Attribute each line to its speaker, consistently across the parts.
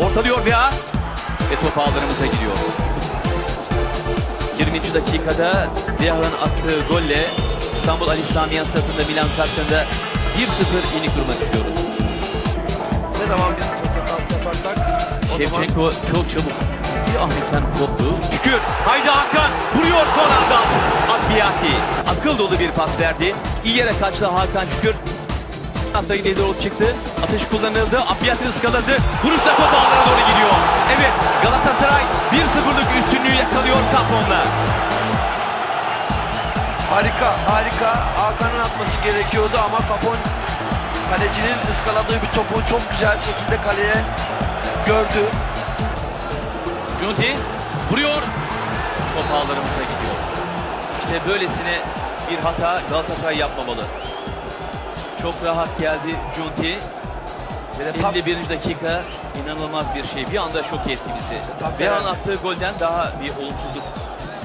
Speaker 1: Ortalıyor Bea ve top ağlarımıza gidiyor. 20. dakikada Bea'nın attığı golle İstanbul Ali Sami Yen tarafında Milan karşısında 1-0 yeni kurma düşüyoruz.
Speaker 2: Ne zaman biz defans yaparsak
Speaker 1: Şevçenko çok çabuk bir Ahmet'ten koptu. Şükür. Haydi Hakan. Vuruyor son anda. Akbiyati. Akıl dolu bir pas verdi. İyi yere kaçtı Hakan Şükür. Hatta ileri doğru çıktı. Atış kullanıldı. Akbiyati ıskaladı. Vuruş da top ağlara doğru gidiyor. Evet Galatasaray 1-0'lık üstünlüğü yakalıyor Kapon'la.
Speaker 2: harika harika Hakan'ın atması gerekiyordu ama Kapon kalecinin ıskaladığı bir topu çok güzel şekilde kaleye gördü.
Speaker 1: Junti vuruyor. Top ağlarımıza gidiyor. İşte böylesine bir hata Galatasaray yapmamalı. Çok rahat geldi Junti.
Speaker 2: Ve de tam
Speaker 1: 51. dakika inanılmaz bir şey. Bir anda şok etti bizi.
Speaker 2: Tabii.
Speaker 1: Behan attığı golden daha bir olumsuzluk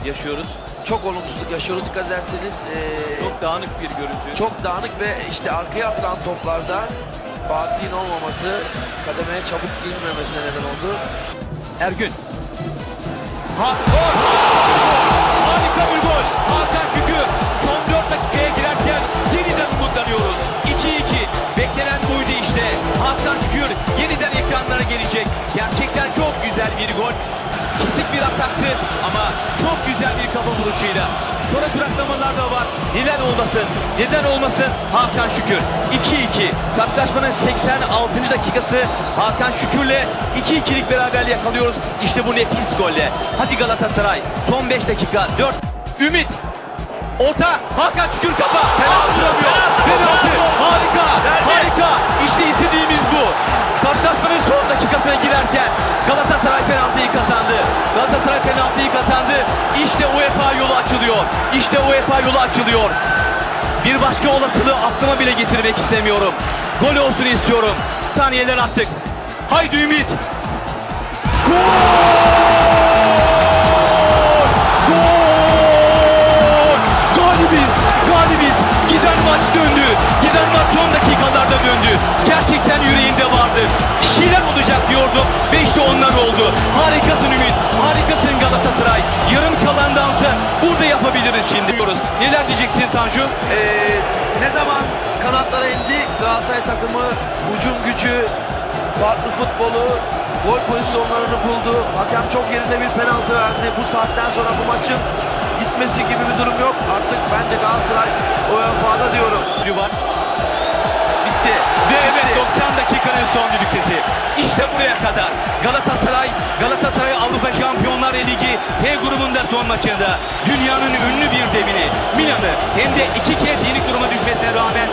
Speaker 1: yaşıyoruz.
Speaker 2: çok olumsuzluk yaşıyoruz dikkat ederseniz. ee,
Speaker 1: Çok dağınık bir görüntü.
Speaker 2: çok dağınık ve işte arkaya atılan toplarda Fatih'in olmaması kademeye çabuk girilmemesine neden oldu.
Speaker 1: Ergün. Ha, gol! Bir gol. Kesik bir ataktı ama çok güzel bir kafa vuruşuyla. Sonra duraklamalar da var. Neden olmasın? Neden olmasın? Hakan Şükür. 2-2. Karşılaşmanın 86. dakikası Hakan Şükür'le 2-2'lik beraberliği yakalıyoruz. İşte bu nefis golle. Hadi Galatasaray. Son 5 dakika. 4. Ümit. Orta. Hakan Şükür kafa. Penaltı duramıyor. Penaltı. Harika. Harika. Penaltıyı kazandı. İşte UEFA yolu açılıyor. İşte UEFA yolu açılıyor. Bir başka olasılığı aklıma bile getirmek istemiyorum. Gol olsun istiyorum. Saniyeler attık. Haydi Ümit. Gol! Yapabiliriz şimdi. Neler diyeceksin Tanju?
Speaker 2: Ee, ne zaman kanatlara indi Galatasaray takımı hücum gücü, farklı futbolu, gol pozisyonlarını buldu. Hakem çok yerinde bir penaltı verdi. Bu saatten sonra bu maçın gitmesi gibi bir durum yok. Artık bence Galatasaray UEFA'da diyorum.
Speaker 1: Var. Bitti. Ve evet 90 dakikanın grubunda son maçında dünyanın ünlü bir devini Milan'ı hem de iki kez yenik duruma düşmesine rağmen